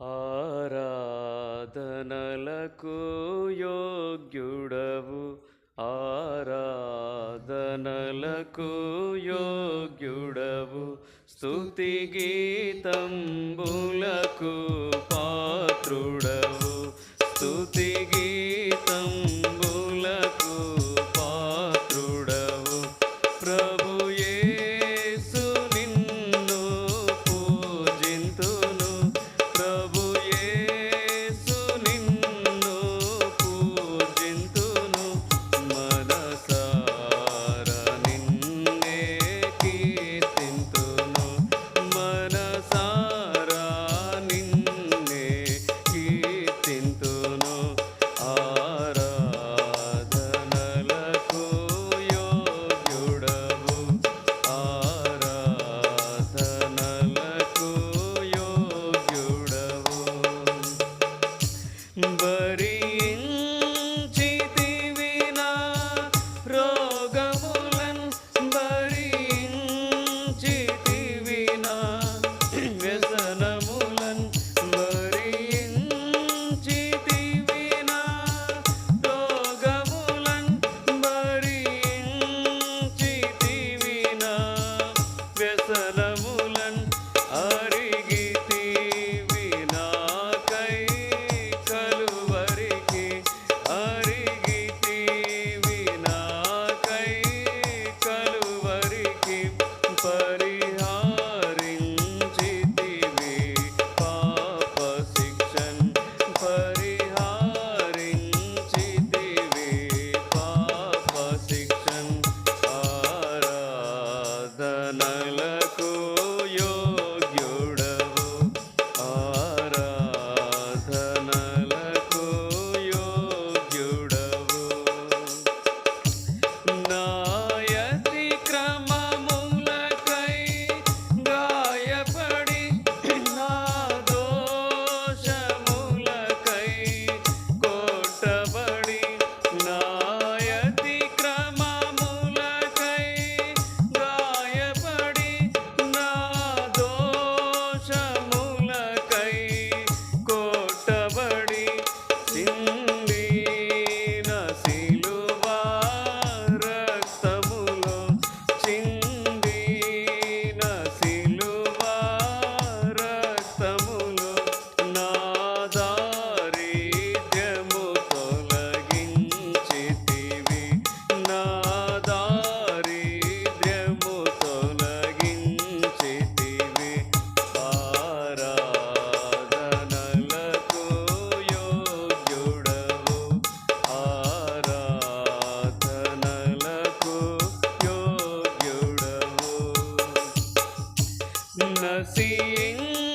ఆరాధనలకు యోగ్యుడవు. ఆరాధనలకు యోగ్యుడవు. స్తుతి గీతంబులకు పాత్రుడవు. స్తుతి నలకు seeing